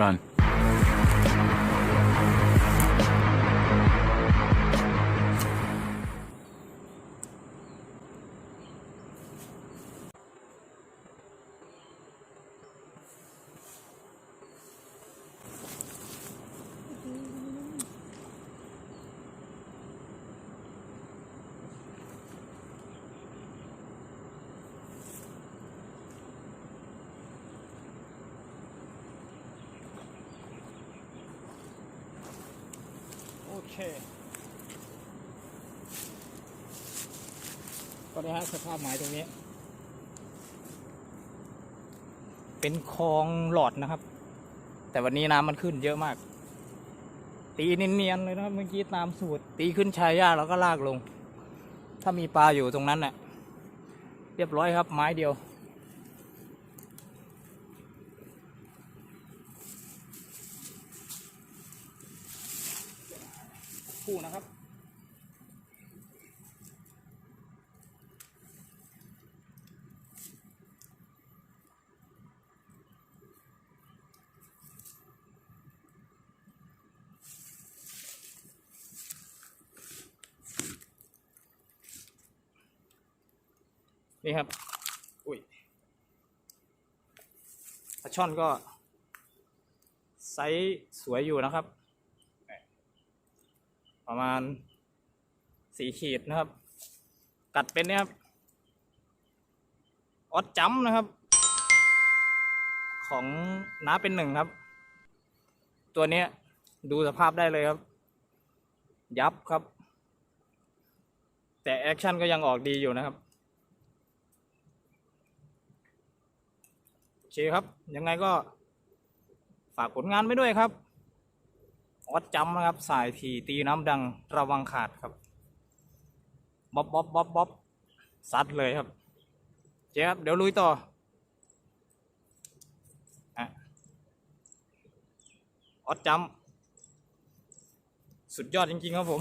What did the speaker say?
Run. เค ก็ได้ฮะสภาพหมายตรงนี้ เป็นคลองหลอดนะครับ แต่วันนี้น้ำมันขึ้นเยอะมาก ตีเนียนๆเลยนะครับเมื่อกี้ตามสูตร ตีขึ้นชายหญ้าแล้วก็ลากลง ถ้ามีปลาอยู่ตรงนั้นน่ะ เรียบร้อยครับไม้เดียว คู่นะครับ นี่ครับ อุ้ยปลาช่อนก็ไซส์สวยอยู่นะครับ ประมาณสี่ขีดนะครับ กัดเป็นเนี่ยครับ ออดจัมนะครับ ของน้าเป็นหนึ่งครับ ตัวเนี้ยดูสภาพได้เลยครับ ยับครับ แต่แอคชั่นก็ยังออกดีอยู่นะครับโอเคครับ ยังไงก็ฝากผลงานไว้ด้วยครับ อัดจำนะครับ สายทีตีน้ำดังระวังขาดครับบ๊อบบ๊อบบ๊อบบ๊อบซัดเลยครับเจ๊ครับ เดี๋ยวลุยต่ออะออดจำสุดยอดจริงๆครับผม